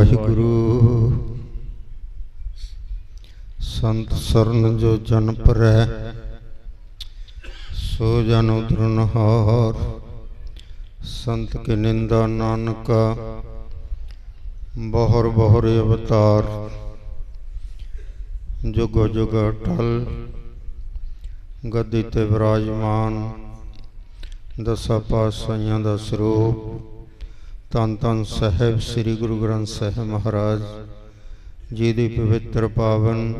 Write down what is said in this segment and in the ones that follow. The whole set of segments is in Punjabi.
ਵਾਹਿਗੁਰੂ। ਸੰਤ ਸਰਨ ਜੋ ਜਨ ਪਰੈ, ਸੋ ਜਨ ਉਦਰਨ ਹਾਰ। ਸੰਤ ਕੀ ਨਿੰਦਾ ਨਾਨਕਾ, ਬਹੁਰ ਬਹੁਰ ਅਵਤਾਰ। ਜੁਗ ਜੁਗ ਟਲ ਗੱਦੀ ਤੇ ਵਿਰਾਜਮਾਨ। ਦਸਾਂ ਪਾਤਸ਼ਾਹੀਆਂ ਦਾ ਸਰੂਪ ਧੰਨ ਧੰਨ ਸਾਹਿਬ ਸ੍ਰੀ ਗੁਰੂ ਗ੍ਰੰਥ ਸਾਹਿਬ ਮਹਾਰਾਜ ਜੀ ਦੀ ਪਵਿੱਤਰ ਪਾਵਨ,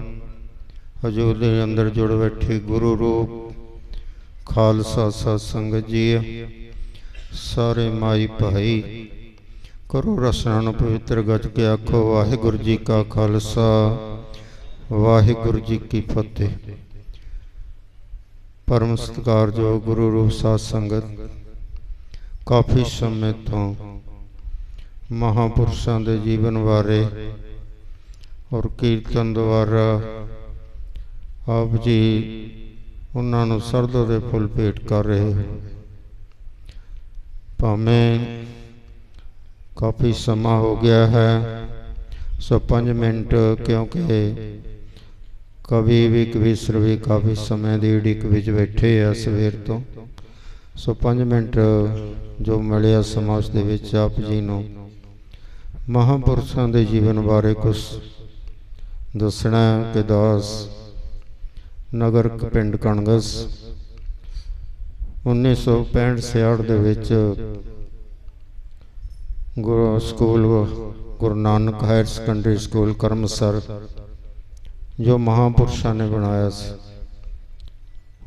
ਹਜੂਰ ਦੇ ਅੰਦਰ ਜੁੜ ਬੈਠੀ ਗੁਰੂ ਰੂਪ, ਖਾਲਸਾ ਸਤ ਸੰਗਤ ਜੀ, ਸਾਰੇ ਮਾਈ ਭਾਈ, ਕਰੋ ਰਸਨਾ ਨੂੰ ਪਵਿੱਤਰ ਗੱਜ ਕੇ ਆਖੋ, ਵਾਹਿਗੁਰੂ ਜੀ ਕਾ ਖਾਲਸਾ, ਵਾਹਿਗੁਰੂ ਜੀ ਕੀ ਫਤਿਹ। ਪਰਮ ਸਤਿਕਾਰਯੋਗ ਗੁਰੂ ਰੂਪ ਸਾਧ ਸੰਗਤ ਕਾਫੀ ਸਮੇਂ ਤੋਂ ਮਹਾਪੁਰਸ਼ਾਂ ਦੇ ਜੀਵਨ ਬਾਰੇ ਔਰ ਕੀਰਤਨ ਦੁਆਰਾ ਆਪ ਜੀ ਉਹਨਾਂ ਨੂੰ ਸਰਦੋ ਦੇ ਫੁੱਲ ਭੇਟ ਕਰ ਰਹੇ ਹੋ। ਭਾਵੇਂ ਕਾਫੀ ਸਮਾਂ ਹੋ ਗਿਆ ਹੈ, ਸੋ 5 ਮਿੰਟ ਕਿਉਂਕਿ ਕਵੀ ਵੀ ਕਵੀਸ਼ਰ ਵੀ ਕਾਫੀ ਸਮੇਂ ਦੀ ਉਡੀਕ ਵਿੱਚ ਬੈਠੇ ਆ ਸਵੇਰ ਤੋਂ, ਸੋ 5 ਮਿੰਟ ਜੋ ਮਿਲਿਆ ਸਮਾਂ ਉਸ ਦੇ ਵਿੱਚ ਆਪ ਜੀ ਨੂੰ ਮਹਾਪੁਰਸ਼ਾਂ ਦੇ ਜੀਵਨ ਬਾਰੇ ਕੁਝ ਦੱਸਣਾ ਹੈ ਕਿ ਦਾਸ ਨਗਰ ਪਿੰਡ ਕਣਗਸ 1965-66 ਦੇ ਵਿੱਚ Guru school Guru Nanak higher secondary school Karamsar, ਜੋ ਮਹਾਪੁਰਸ਼ਾਂ ਨੇ ਬਣਾਇਆ ਸੀ।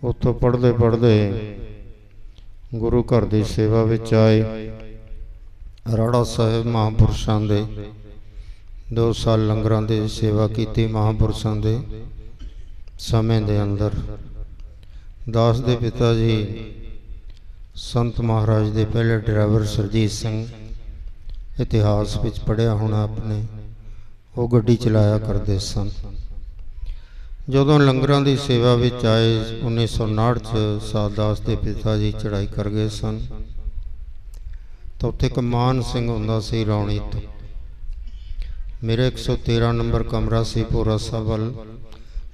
ਉੱਥੋਂ ਪੜ੍ਹਦੇ ਪੜ੍ਹਦੇ ਗੁਰੂ ਘਰ ਦੀ ਸੇਵਾ ਵਿੱਚ ਆਏ। ਰਾੜਾ ਸਾਹਿਬ ਮਹਾਪੁਰਸ਼ਾਂ ਦੇ 2 ਸਾਲ ਲੰਗਰਾਂ ਦੀ ਸੇਵਾ ਕੀਤੀ ਮਹਾਪੁਰਸ਼ਾਂ ਦੇ ਸਮੇਂ ਦੇ ਅੰਦਰ। ਦਾਸ ਦੇ ਪਿਤਾ ਜੀ ਸੰਤ ਮਹਾਰਾਜ ਦੇ ਪਹਿਲੇ ਡਰਾਈਵਰ ਸਰਜੀਤ ਸਿੰਘ ਇਤਿਹਾਸ ਵਿੱਚ ਪੜਿਆ ਹੋਣਾ ਆਪਣੇ। ਉਹ ਗੱਡੀ ਚਲਾਇਆ ਕਰਦੇ ਸਨ। ਜਦੋਂ ਲੰਗਰਾਂ ਦੀ ਸੇਵਾ ਵਿੱਚ ਆਏ 1959 ਚ ਸਾਦਾਸ ਦੇ ਪਿਤਾ ਜੀ ਚੜ੍ਹਾਈ ਕਰ ਗਏ ਸਨ। ਤਾਂ ਉੱਥੇ ਇੱਕ ਮਾਨ ਸਿੰਘ ਹੁੰਦਾ ਸੀ ਰੌਣੀ ਤੋਂ। ਮੇਰੇ 113 ਨੰਬਰ ਕਮਰਾ ਸੀ ਪੂਰਾ ਸਵਲ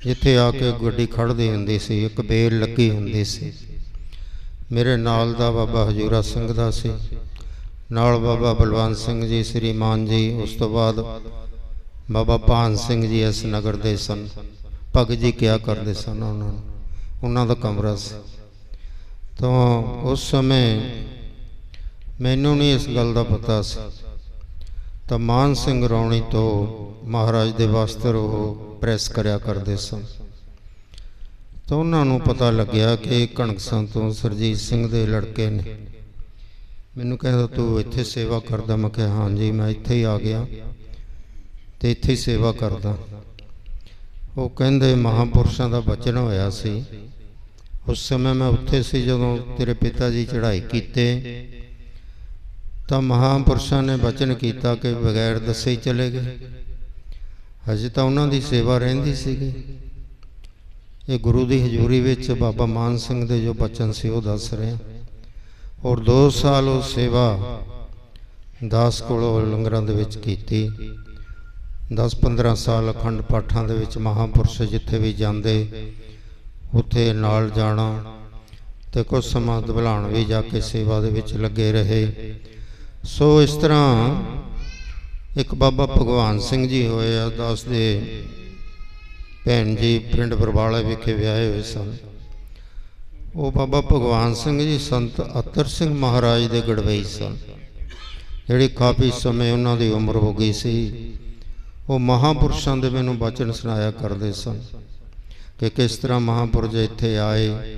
ਜਿੱਥੇ ਆ ਕੇ ਗੱਡੀ ਖੜਦੀ ਹੁੰਦੀ ਸੀ, ਇੱਕ ਬੇਲ ਲੱਗੀ ਹੁੰਦੀ ਸੀ। ਮੇਰੇ ਨਾਲ ਦਾ ਬਾਬਾ ਹਜੂਰਾ ਸਿੰਘ ਦਾ ਸੀ। ਨਾਲ ਬਾਬਾ ਬਲਵੰਤ ਸਿੰਘ ਜੀ ਸ਼੍ਰੀਮਾਨ ਜੀ, ਉਸ ਤੋਂ ਬਾਅਦ ਬਾਬਾ ਭਾਨ ਸਿੰਘ ਜੀ ਇਸ ਨਗਰ ਦੇ ਸਨ। ਭਗਤ ਜੀ ਕਿਹਾ ਕਰਦੇ ਸਨ ਉਹਨਾਂ ਨੂੰ? ਉਹਨਾਂ ਦਾ ਕਮਰਾ ਸੀ। ਤਾਂ ਉਸ ਸਮੇਂ ਮੈਨੂੰ ਨਹੀਂ ਇਸ ਗੱਲ ਦਾ ਪਤਾ ਸੀ। ਤਾਂ ਮਾਨ ਸਿੰਘ ਰੌਣੀ ਤੋਂ ਮਹਾਰਾਜ ਦੇ ਵਾਸਤੇ ਉਹ ਪ੍ਰੈਸ ਕਰਿਆ ਕਰਦੇ ਸਨ। ਤਾਂ ਉਹਨਾਂ ਨੂੰ ਪਤਾ ਲੱਗਿਆ ਕਿ ਕਣਕਸਾਂ ਤੋਂ ਸਰਜੀਤ ਸਿੰਘ ਦੇ ਲੜਕੇ ਨੇ। ਮੈਨੂੰ ਕਹਿੰਦਾ, ਤੂੰ ਇੱਥੇ ਸੇਵਾ ਕਰਦਾ? ਮੈਂ ਕਿਹਾ ਹਾਂਜੀ ਮੈਂ ਇੱਥੇ ਹੀ ਆ ਗਿਆ ਤੇ ਇੱਥੇ ਹੀ ਸੇਵਾ ਕਰਦਾ। ਉਹ ਕਹਿੰਦੇ, ਮਹਾਪੁਰਸ਼ਾਂ ਦਾ ਬਚਨ ਹੋਇਆ ਸੀ। ਉਸ ਸਮੇਂ ਮੈਂ ਉੱਥੇ ਸੀ ਜਦੋਂ ਤੇਰੇ ਪਿਤਾ ਜੀ ਚੜ੍ਹਾਈ ਕੀਤੇ। ਤਾਂ ਮਹਾਪੁਰਸ਼ਾਂ ਨੇ ਬਚਨ ਕੀਤਾ ਕਿ ਬਗੈਰ ਦੱਸੇ ਹੀ ਚਲੇ ਗਏ। ਹਜੇ ਤਾਂ ਉਹਨਾਂ ਦੀ ਸੇਵਾ ਰਹਿੰਦੀ ਸੀਗੀ। ਇਹ ਗੁਰੂ ਦੀ ਹਜ਼ੂਰੀ ਵਿੱਚ ਬਾਬਾ ਮਾਨ ਸਿੰਘ ਦੇ ਜੋ ਬਚਨ ਸੀ ਉਹ ਦੱਸ ਰਿਹਾ ਔਰ 2 ਸਾਲ ਉਹ ਸੇਵਾ ਦਾਸ ਕੋਲੋਂ ਲੰਗਰਾਂ ਦੇ ਵਿੱਚ ਕੀਤੀ। 10-15 ਸਾਲ ਅਖੰਡ ਪਾਠਾਂ ਦੇ ਵਿੱਚ ਮਹਾਪੁਰਸ਼ ਜਿੱਥੇ ਵੀ ਜਾਂਦੇ, ਉੱਥੇ ਨਾਲ ਜਾਣਾ ਤੇ ਕੁਝ ਸਮਾਂ ਦਬਲਾਣ ਵੀ ਜਾ ਕੇ ਸੇਵਾ ਦੇ ਵਿੱਚ ਲੱਗੇ ਰਹੇ। ਸੋ ਇਸ ਤਰ੍ਹਾਂ ਇੱਕ ਬਾਬਾ ਭਗਵਾਨ ਸਿੰਘ ਜੀ ਹੋਏ ਆ, ਦਾਸ ਦੇ ਭੈਣ ਜੀ ਪਿੰਡ ਬਰਵਾਲਾ ਵਿਖੇ ਵਿਆਹੇ ਹੋਏ ਸਨ। ਉਹ ਬਾਬਾ ਭਗਵਾਨ ਸਿੰਘ ਜੀ ਸੰਤ ਅਤਰ ਸਿੰਘ ਮਹਾਰਾਜ ਦੇ ਗੜਵਈ ਸਨ। ਜਿਹੜੀ ਕਾਫੀ ਸਮੇਂ ਉਹਨਾਂ ਦੀ ਉਮਰ ਹੋ ਗਈ ਸੀ, ਉਹ ਮਹਾਪੁਰਸ਼ਾਂ ਦੇ ਮੈਨੂੰ ਬਚਨ ਸੁਣਾਇਆ ਕਰਦੇ ਸਨ ਕਿ ਕਿਸ ਤਰ੍ਹਾਂ ਮਹਾਪੁਰਸ਼ ਇੱਥੇ ਆਏ,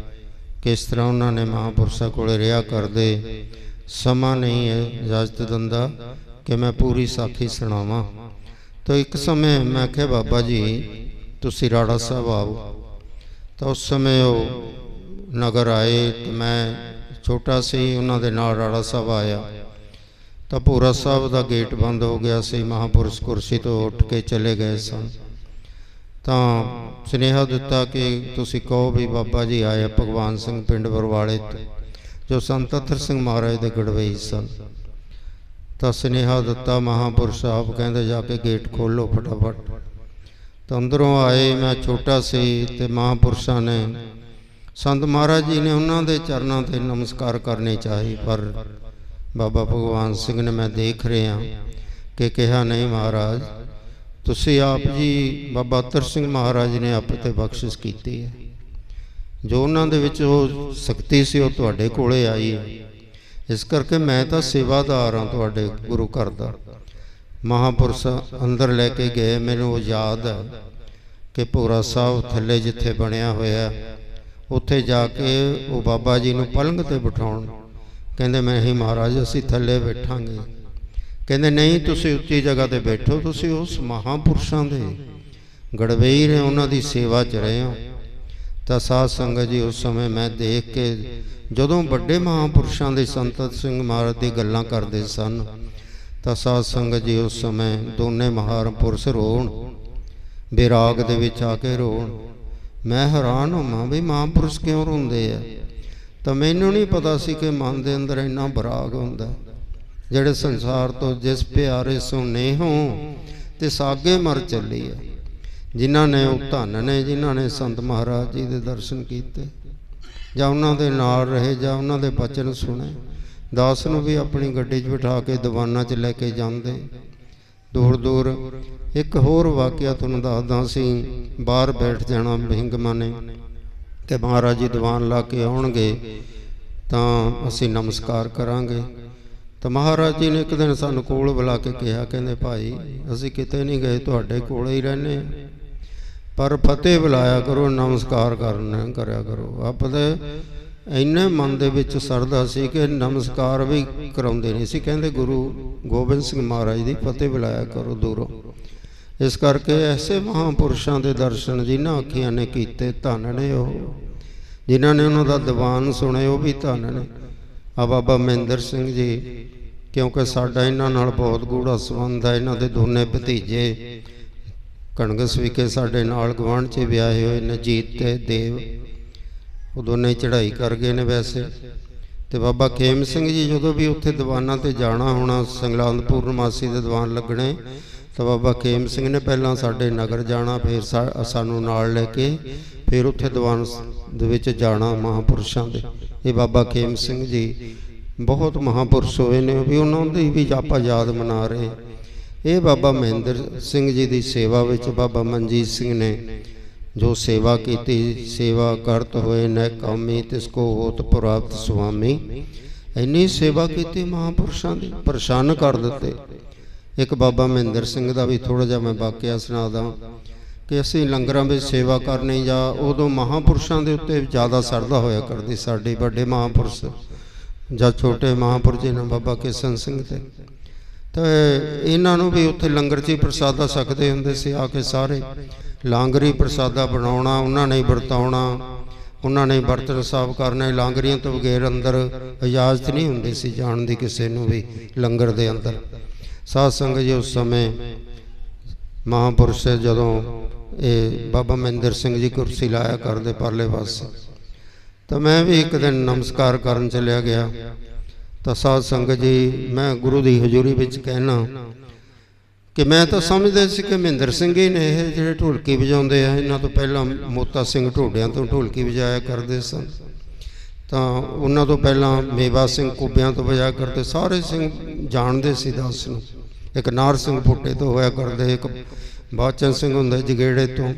ਕਿਸ ਤਰ੍ਹਾਂ ਉਹਨਾਂ ਨੇ ਮਹਾਪੁਰਸ਼ਾਂ ਕੋਲੇ ਰਿਹਾ ਕਰਦੇ ਸਮਾਂ ਨਹੀਂ ਹੈ ਇਜਾਜ਼ਤ ਦਿੰਦਾ ਕਿ ਮੈਂ ਪੂਰੀ ਸਾਖੀ ਸੁਣਾਵਾਂ। ਤਾਂ ਇੱਕ ਸਮੇਂ ਮੈਂ ਕਿਹਾ, ਬਾਬਾ ਜੀ, ਤੁਸੀਂ ਰਾੜਾ ਸਾਹਿਬ ਆਓ। ਤਾਂ ਉਸ ਸਮੇਂ ਉਹ ਨਗਰ ਆਏ ਤੇ ਮੈਂ ਛੋਟਾ ਸੀ, ਉਹਨਾਂ ਦੇ ਨਾਲ ਰਾੜਾ ਸਾਹਿਬ ਆਇਆ। ਤਾਂ ਪੂਰਾ ਸਾਹਿਬ ਦਾ ਗੇਟ ਬੰਦ ਹੋ ਗਿਆ ਸੀ, ਮਹਾਪੁਰਸ਼ ਕੁਰਸੀ ਤੋਂ ਉੱਠ ਕੇ ਚਲੇ ਗਏ ਸਨ। ਤਾਂ ਸੁਨੇਹਾ ਦਿੱਤਾ ਕਿ ਤੁਸੀਂ ਕਹੋ ਵੀ ਬਾਬਾ ਜੀ ਆਏ ਭਗਵਾਨ ਸਿੰਘ ਪਿੰਡ ਬਰਵਾਲੇ ਤੋਂ। ਜੋ ਸੰਤ ਅਤਰ ਸਿੰਘ ਮਹਾਰਾਜ ਦੇ ਗੜਵਈ ਸਨ। ਤਾਂ ਸੁਨੇਹਾ ਦਿੱਤਾ, ਮਹਾਪੁਰਸ਼ ਆਪ ਕਹਿੰਦੇ, ਜਾ ਕੇ ਗੇਟ ਖੋਲੋ ਫਟਾਫਟ। ਤਾਂ ਅੰਦਰੋਂ ਆਏ, ਮੈਂ ਛੋਟਾ ਸੀ ਤੇ ਮਹਾਪੁਰਸ਼ਾਂ ਨੇ ਸੰਤ ਮਹਾਰਾਜ ਜੀ ਨੇ ਉਹਨਾਂ ਦੇ ਚਰਨਾਂ ਤੇ ਨਮਸਕਾਰ ਕਰਨੇ ਚਾਹੀ, ਪਰ ਬਾਬਾ ਭਗਵਾਨ ਸਿੰਘ ਨੇ ਮੈਂ ਦੇਖ ਰਿਹਾ ਕਿ ਕਿਹਾ, ਨਹੀਂ ਮਹਾਰਾਜ, ਤੁਸੀਂ ਆਪ ਜੀ ਬਾਬਾ ਅਤਰ ਸਿੰਘ ਮਹਾਰਾਜ ਨੇ ਆਪ ਤੇ ਬਖਸ਼ਿਸ਼ ਕੀਤੀ ਹੈ। ਜੋ ਉਹਨਾਂ ਦੇ ਵਿੱਚ ਉਹ ਸ਼ਕਤੀ ਸੀ, ਉਹ ਤੁਹਾਡੇ ਕੋਲੇ ਆਈ। ਹੈ ਇਸ ਕਰਕੇ ਮੈਂ ਤਾਂ ਸੇਵਾਦਾਰ ਹਾਂ ਤੁਹਾਡੇ ਗੁਰੂ ਘਰ ਦਾ। ਮਹਾਪੁਰਸ਼ ਅੰਦਰ ਲੈ ਕੇ ਗਏ, ਮੈਨੂੰ ਉਹ ਯਾਦ ਹੈ ਕਿ ਭੋਰਾ ਸਾਹਿਬ ਥੱਲੇ ਜਿੱਥੇ ਬਣਿਆ ਹੋਇਆ ਉੱਥੇ ਜਾ ਕੇ ਉਹ ਬਾਬਾ ਜੀ ਨੂੰ ਪਲੰਗ ਤੇ ਬਿਠਾਉਣ। ਕਹਿੰਦੇ, ਮੈਂ ਹੀ ਮਹਾਰਾਜ, ਅਸੀਂ ਥੱਲੇ ਬੈਠਾਂਗੇ। ਕਹਿੰਦੇ, ਨਹੀਂ, ਤੁਸੀਂ ਉੱਚੀ ਜਗ੍ਹਾ ਤੇ ਬੈਠੋ, ਤੁਸੀਂ ਉਸ ਮਹਾਪੁਰਸ਼ਾਂ ਦੇ ਗੜਵੇਈ ਰਹੇ ਉਹਨਾਂ ਦੀ ਸੇਵਾ 'ਚ ਰਹੇ ਹੋ। ਤਾਂ ਸਾਧ ਸੰਗਤ ਜੀ ਉਸ ਸਮੇਂ ਮੈਂ ਦੇਖ ਕੇ ਜਦੋਂ ਵੱਡੇ ਮਹਾਪੁਰਸ਼ਾਂ ਦੇ ਸੰਤਤ ਸਿੰਘ ਮਹਾਰਾਜ ਦੀ ਗੱਲਾਂ ਕਰਦੇ ਸਨ, ਤਾਂ ਸਾਧ ਸੰਗਤ ਜੀ ਉਸ ਸਮੇਂ ਦੋਨੇ ਮਹਾਪੁਰਸ਼ ਰੋਣ ਵਿਰਾਗ ਦੇ ਵਿੱਚ ਆ ਕੇ ਰੋਣ। ਮੈਂ ਹੈਰਾਨ ਹੋਵਾਂ ਵੀ ਮਹਾਪੁਰਸ਼ ਕਿਉਂ ਰੋਂਦੇ ਆ? ਤਾਂ ਮੈਨੂੰ ਨਹੀਂ ਪਤਾ ਸੀ ਕਿ ਮਨ ਦੇ ਅੰਦਰ ਇੰਨਾ ਬਰਾਗ ਹੁੰਦਾ ਜਿਹੜੇ ਸੰਸਾਰ ਤੋਂ ਜਿਸ ਪਿਆਰੇ ਸੁਨੇ ਹੋ ਤੇ ਸਾਗੇ ਮਰ ਚੱਲੀ ਹੈ ਜਿਨ੍ਹਾਂ ਨੇ ਉਹ ਧੰਨ ਨੇ, ਜਿਨ੍ਹਾਂ ਨੇ ਸੰਤ ਮਹਾਰਾਜ ਜੀ ਦੇ ਦਰਸ਼ਨ ਕੀਤੇ, ਜਾਂ ਉਹਨਾਂ ਦੇ ਨਾਲ ਰਹੇ, ਜਾਂ ਉਹਨਾਂ ਦੇ ਬਚਨ ਸੁਣੇ, ਦਾਸ ਨੂੰ ਵੀ ਆਪਣੀ ਗੱਡੀ 'ਚ ਬਿਠਾ ਕੇ ਦੀਵਾਨਾਂ 'ਚ ਲੈ ਕੇ ਜਾਂਦੇ ਦੂਰ ਦੂਰ ਇੱਕ ਹੋਰ ਵਾਕਿਆ ਤੁਹਾਨੂੰ ਦੱਸਦਾ ਸੀ, ਬਾਹਰ ਬੈਠ ਜਾਣਾ ਬਿੰਗਮਾ ਨੇ, ਤੇ ਮਹਾਰਾਜ ਜੀ ਦੀਵਾਨ ਲਾ ਕੇ ਆਉਣਗੇ, ਤਾਂ ਅਸੀਂ ਨਮਸਕਾਰ ਕਰਾਂਗੇ ਤਾਂ ਮਹਾਰਾਜ ਜੀ ਨੇ ਇੱਕ ਦਿਨ ਸਾਨੂੰ ਕੋਲ ਬੁਲਾ ਕੇ ਕਿਹਾ, ਕਹਿੰਦੇ ਭਾਈ, ਅਸੀਂ ਕਿਤੇ ਨਹੀਂ ਗਏ, ਤੁਹਾਡੇ ਕੋਲ ਹੀ ਰਹਿੰਦੇ ਹਾਂ। ਪਰ ਫਤਿਹ ਬੁਲਾਇਆ ਕਰੋ, ਨਮਸਕਾਰ ਕਰਨਾ ਕਰਿਆ ਕਰੋ। ਆਪਦੇ ਇੰਨੇ ਮਨ ਦੇ ਵਿੱਚ ਸਰਦਾ ਸੀ ਕਿ ਨਮਸਕਾਰ ਵੀ ਕਰਾਉਂਦੇ ਨਹੀਂ ਸੀ। ਕਹਿੰਦੇ ਗੁਰੂ ਗੋਬਿੰਦ ਸਿੰਘ ਮਹਾਰਾਜ ਦੀ ਫਤਿਹ ਬੁਲਾਇਆ ਕਰੋ ਦੂਰੋਂ। ਇਸ ਕਰਕੇ ਐਸੇ ਮਹਾਪੁਰਸ਼ਾਂ ਦੇ ਦਰਸ਼ਨ ਜਿਨ੍ਹਾਂ ਅੱਖੀਆਂ ਨੇ ਕੀਤੇ, ਧੰਨ ਨੇ ਉਹ। ਜਿਨ੍ਹਾਂ ਨੇ ਉਹਨਾਂ ਦਾ ਦੀਵਾਨ ਸੁਣੇ ਉਹ ਵੀ ਧੰਨ ਨੇ। ਆ ਬਾਬਾ ਮਹਿੰਦਰ ਸਿੰਘ ਜੀ, ਕਿਉਂਕਿ ਸਾਡਾ ਇਹਨਾਂ ਨਾਲ ਬਹੁਤ ਗੂੜਾ ਸੰਬੰਧ ਹੈ ਇਹਨਾਂ ਦੇ ਦੋਨੇ ਭਤੀਜੇ। ਕਣਗਸ ਵਿਖੇ ਸਾਡੇ ਨਾਲ ਗਵਾਂਢ 'ਚ ਵਿਆਹੇ ਹੋਏ ਨੇ, ਜੀਤ ਤੇ ਦੇਵ। ਉਹ ਦੋਨੇ ਚੜ੍ਹਾਈ ਕਰ ਗਏ ਨੇ ਵੈਸੇ। ਤੇ ਬਾਬਾ ਖੇਮ ਸਿੰਘ ਜੀ ਜਦੋਂ ਵੀ ਉੱਥੇ ਦੀਵਾਨਾਂ ਤੇ ਜਾਣਾ ਹੋਣਾ ਸੰਗਲਾਂਦ ਪੂਰਨਮਾਸੀ ਦੇ ਦੀਵਾਨ ਲੱਗਣੇ, ਤਾਂ ਬਾਬਾ ਖੇਮ ਸਿੰਘ ਨੇ ਪਹਿਲਾਂ ਸਾਡੇ ਨਗਰ ਜਾਣਾ, ਫਿਰ ਸਾ- ਸਾਨੂੰ ਨਾਲ ਲੈ ਕੇ, ਫਿਰ ਉੱਥੇ ਦੀਵਾਨ ਦੇ ਵਿੱਚ ਜਾਣਾ ਮਹਾਪੁਰਸ਼ਾਂ ਦੇ। ਇਹ ਬਾਬਾ ਖੇਮ ਸਿੰਘ ਜੀ ਬਹੁਤ ਮਹਾਪੁਰਸ਼ ਹੋਏ ਨੇ ਵੀ ਉਹਨਾਂ ਦੀ ਵੀ ਆਪਾਂ ਯਾਦ ਮਨਾ ਰਹੇ ਇਹ ਬਾਬਾ ਮਹਿੰਦਰ ਸਿੰਘ ਜੀ ਦੀ ਸੇਵਾ ਵਿੱਚ ਬਾਬਾ ਮਨਜੀਤ ਸਿੰਘ ਨੇ ਜੋ ਸੇਵਾ ਕੀਤੀ, ਸੇਵਾ ਕਰਤ ਹੋਏ ਨੈ ਕਾਮੀ ਤਿਸ ਕੋ ਹੋਤ ਪ੍ਰਾਪਤ ਸੁਆਮੀ। ਇੰਨੀ ਸੇਵਾ ਕੀਤੀ ਮਹਾਪੁਰਸ਼ਾਂ ਦੀ, ਪਰੇਸ਼ਾਨ ਕਰ ਦਿੱਤੇ। ਇੱਕ ਬਾਬਾ ਮਹਿੰਦਰ ਸਿੰਘ ਦਾ ਵੀ ਥੋੜਾ ਜਿਹਾ ਮੈਂ ਵਾਕਿਆ ਸੁਣਾਦਾ ਕਿ ਅਸੀਂ ਲੰਗਰਾਂ ਵਿੱਚ ਸੇਵਾ ਕਰਨੀ ਜਾਂ ਉਦੋਂ ਮਹਾਪੁਰਸ਼ਾਂ ਦੇ ਉੱਤੇ ਜ਼ਿਆਦਾ ਸਰਦਾ ਹੋਇਆ ਕਰਦੀ, ਸਾਡੇ ਵੱਡੇ ਮਹਾਪੁਰਸ਼ ਜਾਂ ਛੋਟੇ ਮਹਾਪੁਰਸ਼ ਜਿਹਨਾਂ ਬਾਬਾ ਕਿਸ਼ਨ ਸਿੰਘ ਤੇ। ਤਾਂ ਇਹਨਾਂ ਨੂੰ ਵੀ ਉੱਥੇ ਲੰਗਰ 'ਚ ਹੀ ਪ੍ਰਸਾਦਾ ਸਕਦੇ ਹੁੰਦੇ ਸੀ, ਆ ਕੇ ਸਾਰੇ। ਲਾਂਗਰੀ ਪ੍ਰਸਾਦਾ ਬਣਾਉਣਾ, ਉਹਨਾਂ ਨੇ ਵਰਤਾਉਣਾ। ਉਹਨਾਂ ਨੇ ਬਰਤਨ ਸਾਫ਼ ਕਰਨੇ ਲਾਂਗਰੀਆਂ ਤੋਂ ਬਗੈਰ ਅੰਦਰ ਇਜਾਜ਼ਤ ਨਹੀਂ ਹੁੰਦੀ ਸੀ ਜਾਣ ਦੀ ਕਿਸੇ ਨੂੰ ਵੀ ਲੰਗਰ ਦੇ ਅੰਦਰ। ਸਾਧ ਸੰਗਤ ਜੀ, ਉਸ ਸਮੇਂ ਮਹਾਪੁਰਸ਼ ਜਦੋਂ ਇਹ ਬਾਬਾ ਮਹਿੰਦਰ ਸਿੰਘ ਜੀ ਕੁਰਸੀ ਲਾਇਆ ਕਰਦੇ ਪਰਲੇ ਪਾਸੇ, ਤਾਂ ਮੈਂ ਵੀ ਇੱਕ ਦਿਨ ਨਮਸਕਾਰ ਕਰਨ ਚਲਿਆ ਗਿਆ। ਤਾਂ ਸਾਧ ਸੰਗਤ ਜੀ, ਮੈਂ ਗੁਰੂ ਦੀ ਹਜ਼ੂਰੀ ਵਿੱਚ ਕਹਿਣਾ ਕਿ ਮੈਂ ਤਾਂ ਸਮਝਦਾ ਸੀ ਕਿ ਮਹਿੰਦਰ ਸਿੰਘ ਹੀ ਨੇ ਇਹ ਜਿਹੜੇ ਢੋਲਕੀ ਵਜਾਉਂਦੇ ਆ, ਇਹਨਾਂ ਤੋਂ ਪਹਿਲਾਂ ਮੋਤਾ ਸਿੰਘ ਢੋਡਿਆਂ ਤੋਂ ਢੋਲਕੀ ਵਜਾਇਆ ਕਰਦੇ ਸਨ। ਤਾਂ ਉਹਨਾਂ ਤੋਂ ਪਹਿਲਾਂ ਮੇਵਾ ਸਿੰਘ ਕੁੱਬਿਆਂ ਤੋਂ ਵਜਾਇਆ ਕਰਦੇ, ਸਾਰੇ ਸਿੰਘ ਜਾਣਦੇ ਸੀ ਦਾਸ ਨੂੰ। ਇੱਕ ਨਾਰ ਸਿੰਘ ਪੁੱਟੇ ਤੋਂ ਹੋਇਆ ਕਰਦੇ, ਇੱਕ ਬਾਚਨ ਸਿੰਘ ਹੁੰਦਾ ਜਗੇੜੇ ਤੋਂ,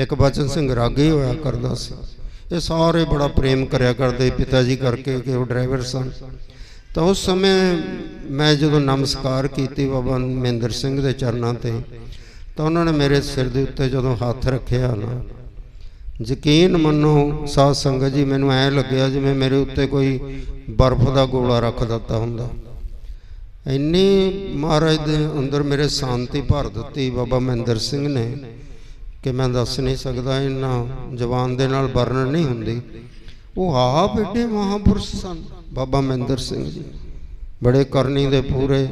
ਇੱਕ ਬਾਚਨ ਸਿੰਘ ਰਾਗੀ ਹੋਇਆ ਕਰਦਾ ਸੀ। ਇਹ ਸਾਰੇ ਬੜਾ ਪ੍ਰੇਮ ਕਰਿਆ ਕਰਦੇ, ਪਿਤਾ ਜੀ ਕਰਕੇ ਕਿ ਉਹ ਡਰਾਈਵਰ ਸਨ। ਤਾਂ ਉਸ ਸਮੇਂ ਮੈਂ ਜਦੋਂ ਨਮਸਕਾਰ ਕੀਤੀ ਬਾਬਾ ਮਹਿੰਦਰ ਸਿੰਘ ਦੇ ਚਰਨਾਂ ਤੇ, ਤਾਂ ਉਹਨਾਂ ਨੇ ਮੇਰੇ ਸਿਰ ਦੇ ਉੱਤੇ ਜਦੋਂ ਹੱਥ ਰੱਖਿਆ ਨਾ, ਯਕੀਨ ਮੰਨੋ ਸਾਧ ਸੰਗਤ ਜੀ, ਮੈਨੂੰ ਐ ਲੱਗਿਆ ਜਿਵੇਂ ਮੇਰੇ ਉੱਤੇ ਕੋਈ ਬਰਫ਼ ਦਾ ਗੋਲਾ ਰੱਖ ਦਿੱਤਾ ਹੁੰਦਾ। ਇੰਨੀ ਮਹਾਰਾਜ ਦੇ ਅੰਦਰ ਮੇਰੇ ਸ਼ਾਂਤੀ ਭਰ ਦਿੱਤੀ ਬਾਬਾ ਮਹਿੰਦਰ ਸਿੰਘ ਨੇ ਕਿ ਮੈਂ ਦੱਸ ਨਹੀਂ ਸਕਦਾ ਇਹਨਾਂ ਜਵਾਨ ਦੇ ਨਾਲ ਵਰਣਨ ਨਹੀਂ ਹੁੰਦੀ। ਉਹ ਆਪ ਏਡੇ ਮਹਾਪੁਰਸ਼ ਸਨ। ਬਾਬਾ ਮਹਿੰਦਰ ਸਿੰਘ ਜੀ। ਬੜੇ ਕਰਨੀ ਦੇ ਪੂਰੇ।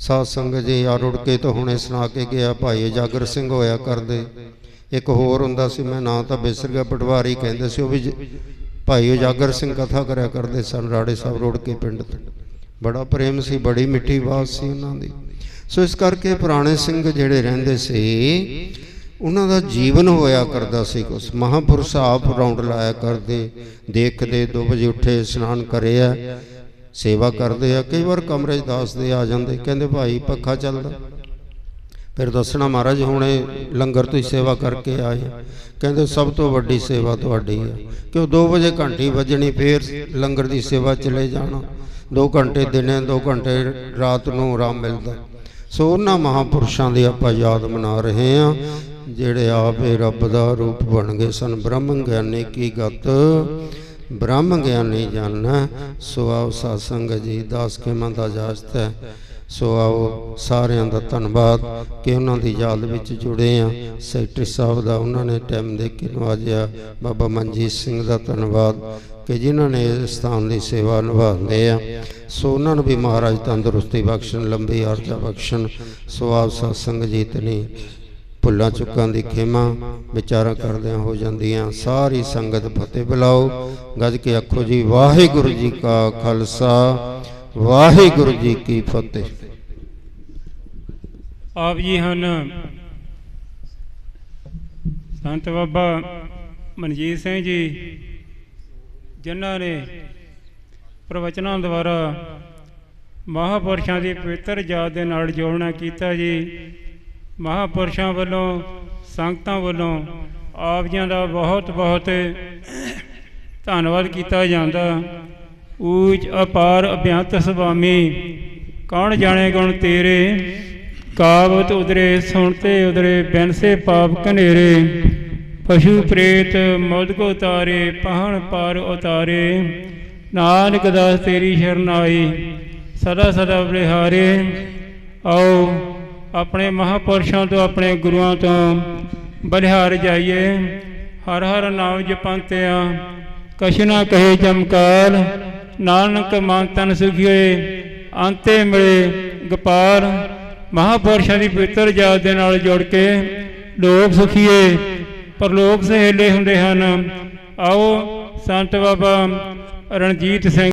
ਸਾਧ ਸੰਗਤ ਜੀ, ਆ ਰੁੜਕੇ ਤੋਂ ਹੁਣੇ ਸੁਣਾ ਕੇ ਗਿਆ, ਭਾਈ ਜਾਗਰ ਸਿੰਘ ਹੋਇਆ ਕਰਦੇ। ਇੱਕ ਹੋਰ ਹੁੰਦਾ ਸੀ, ਮੈਂ ਨਾਂ ਤਾਂ ਬਿਸਰ ਗਿਆ, ਪਟਵਾਰੀ ਕਹਿੰਦੇ ਸੀ, ਉਹ ਵੀ ਜ- ਭਾਈ ਉਜਾਗਰ ਸਿੰਘ ਕਥਾ ਕਰਿਆ ਕਰਦੇ ਸਨ, ਰਾੜੇ ਸਾਹਿਬ ਰੋੜ ਕੇ ਪਿੰਡ ਤੋਂ। ਬੜਾ ਪ੍ਰੇਮ ਸੀ, ਬੜੀ ਮਿੱਠੀ ਬਾਤ ਸੀ ਉਹਨਾਂ ਦੀ। ਸੋ ਇਸ ਕਰਕੇ ਪੁਰਾਣੇ ਸਿੰਘ ਜਿਹੜੇ ਰਹਿੰਦੇ ਸੀ ਉਹਨਾਂ ਦਾ ਜੀਵਨ ਹੋਇਆ ਕਰਦਾ ਸੀ ਕੁਛ। ਮਹਾਪੁਰਸ਼ ਆਪ ਰੌਂਡ ਲਾਇਆ ਕਰਦੇ, ਦੇਖਦੇ 2 ਵਜੇ ਉੱਠੇ, ਇਸ਼ਨਾਨ ਕਰੇ ਸੇਵਾ ਕਰਦੇ ਆ। ਕਈ ਵਾਰ ਕਮਰੇ ਦਾਸ ਦੇ ਆ ਜਾਂਦੇ, ਕਹਿੰਦੇ ਭਾਈ ਪੱਖਾ ਚੱਲਦਾ। ਫਿਰ ਦੱਸਣਾ ਮਹਾਰਾਜ, ਹੁਣੇ ਲੰਗਰ ਤੋਂ ਹੀ ਸੇਵਾ ਕਰਕੇ ਆਏ ਕਹਿੰਦੇ ਸਭ ਤੋਂ ਵੱਡੀ ਸੇਵਾ ਤੁਹਾਡੀ ਹੈ ਉਹ 2 ਵਜੇ ਘੰਟੀ ਵੱਜਣੀ, ਫਿਰ ਲੰਗਰ ਦੀ ਸੇਵਾ ਚਲੇ ਜਾਣਾ। 2 ਘੰਟੇ ਦਿਨੇ 2 ਘੰਟੇ ਰਾਤ ਨੂੰ ਆਰਾਮ ਮਿਲਦਾ। ਸੋ ਉਹਨਾਂ ਮਹਾਪੁਰਸ਼ਾਂ ਦੀ ਆਪਾਂ ਯਾਦ ਮਨਾ ਰਹੇ ਹਾਂ ਜਿਹੜੇ ਆਪੇ ਰੱਬ ਦਾ ਰੂਪ ਬਣ ਗਏ ਸਨ ਬ੍ਰਹਮ ਗਿਆਨੀ ਕੀ ਗਤ? ਬ੍ਰਹਮ ਗਿਆਨੀ ਜਾਣੈ, ਸੋ ਆਓ ਸਾਧ ਜੀ, ਦਾਸ ਕੇ ਦਾ ਇਜਾਜ਼ਤ ਹੈ। ਸੋ ਆਓ ਸਾਰਿਆਂ ਦਾ ਧੰਨਵਾਦ ਕਿ ਉਹਨਾਂ ਦੀ ਯਾਦ ਵਿੱਚ ਜੁੜੇ ਆ। ਸੈਕਟਰੀ ਸਾਹਿਬ ਦਾ ਉਹਨਾਂ ਨੇ ਟਾਈਮ ਦੇ ਕੇ ਨਵਾਜਿਆ। ਬਾਬਾ ਮਨਜੀਤ ਸਿੰਘ ਦਾ ਧੰਨਵਾਦ ਕਿ ਜਿਨ੍ਹਾਂ ਨੇ ਇਸ ਸਥਾਨ ਦੀ ਸੇਵਾ ਨਿਭਾਉਂਦੇ ਆ। ਸੋ ਉਹਨਾਂ ਨੂੰ ਵੀ ਮਹਾਰਾਜ ਤੰਦਰੁਸਤੀ ਬਖਸ਼ਣ, ਲੰਬੀ ਆਰਜਾ ਬਖਸ਼ਣ। ਸੋ ਆਪ ਸਤ ਜੀਤਨੀ ਭੁੱਲਾਂ ਚੁੱਕਾਂ ਦੀ ਖੇਮਾ ਵਿਚਾਰਾਂ ਕਰਦਿਆਂ ਹੋ ਜਾਂਦੀਆਂ। ਸਾਰੀ ਸੰਗਤ ਫਤਿਹ ਬੁਲਾਓ। ਗੱਜ ਕੇ ਆਖੋ ਜੀ, ਵਾਹਿਗੁਰੂ ਜੀ ਕਾ ਖਾਲਸਾ, ਵਾਹਿਗੁਰੂ ਜੀ ਕੀ ਫਤਿਹ। ਆਪ ਜੀ ਹਨ। ਸੰਤ ਬਾਬਾ ਮਨਜੀਤ ਸਿੰਘ ਜੀ, ਜਿਨ੍ਹਾਂ ਨੇ ਪ੍ਰਵਚਨਾਂ ਦੁਆਰਾ ਮਹਾਪੁਰਸ਼ਾਂ ਦੀ ਪਵਿੱਤਰ ਯਾਦ ਦੇ ਨਾਲ ਜੋੜਨਾ ਕੀਤਾ ਜੀ। ਮਹਾਪੁਰਸ਼ਾਂ ਵੱਲੋਂ, ਸੰਗਤਾਂ ਵੱਲੋਂ ਆਪ ਜੀਆਂ ਦਾ ਬਹੁਤ ਬਹੁਤ ਧੰਨਵਾਦ ਕੀਤਾ ਜਾਂਦਾ। ਊਚ ਅਪਾਰ ਅਭਿਅੰਤ ਸੁਭਾਮੀ ਕੌਣ ਜਾਣੇ ਗੁਣ ਤੇਰੇ? ਕਾਵਤ ਉਦਰੇ ਸੁਣਤੇ ਉਦਰੇ, ਬੈਨਸੇ ਪਾਪ ਕਨੇਰੇ ਪਸ਼ੂ ਪ੍ਰੇਤ ਮੋਦਕੋ ਤਾਰੇ, ਪਹਣ ਪਾਰ ਉਤਾਰੇ। ਨਾਨਕ ਦਾਸ ਤੇਰੀ ਸ਼ਰਨ ਆਈ, ਸਦਾ ਸਦਾ ਬਲਿਹਾਰੇ ਆਓ ਆਪਣੇ ਮਹਾਪੁਰਸ਼ਾਂ ਤੋਂ, ਆਪਣੇ ਗੁਰੂਆਂ ਤੋਂ ਬਲਿਹਾਰ ਜਾਈਏ। ਹਰ ਹਰ ਨਾਮ ਜਪੰਤਿਆ ਕਸ਼ਨਾ ਕਹੇ ਜਮਕਾਲ ਨਾਨਕ ਮਨ ਤਨ ਸੁਖੀਏ, ਅੰਤੇ ਮਿਲੇ ਗੋਪਾਲ। ਮਹਾਪੁਰਸ਼ਾਂ ਦੀ ਪਵਿੱਤਰ ਯਾਦ ਦੇ ਨਾਲ ਜੁੜ ਕੇ ਲੋਕ ਸੁਖੀਏ। ਪਰਲੋਕ ਸਹੇਲੇ ਹੁੰਦੇ ਹਨ। ਆਓ ਸੰਤ ਬਾਬਾ ਰਣਜੀਤ ਸਿੰਘ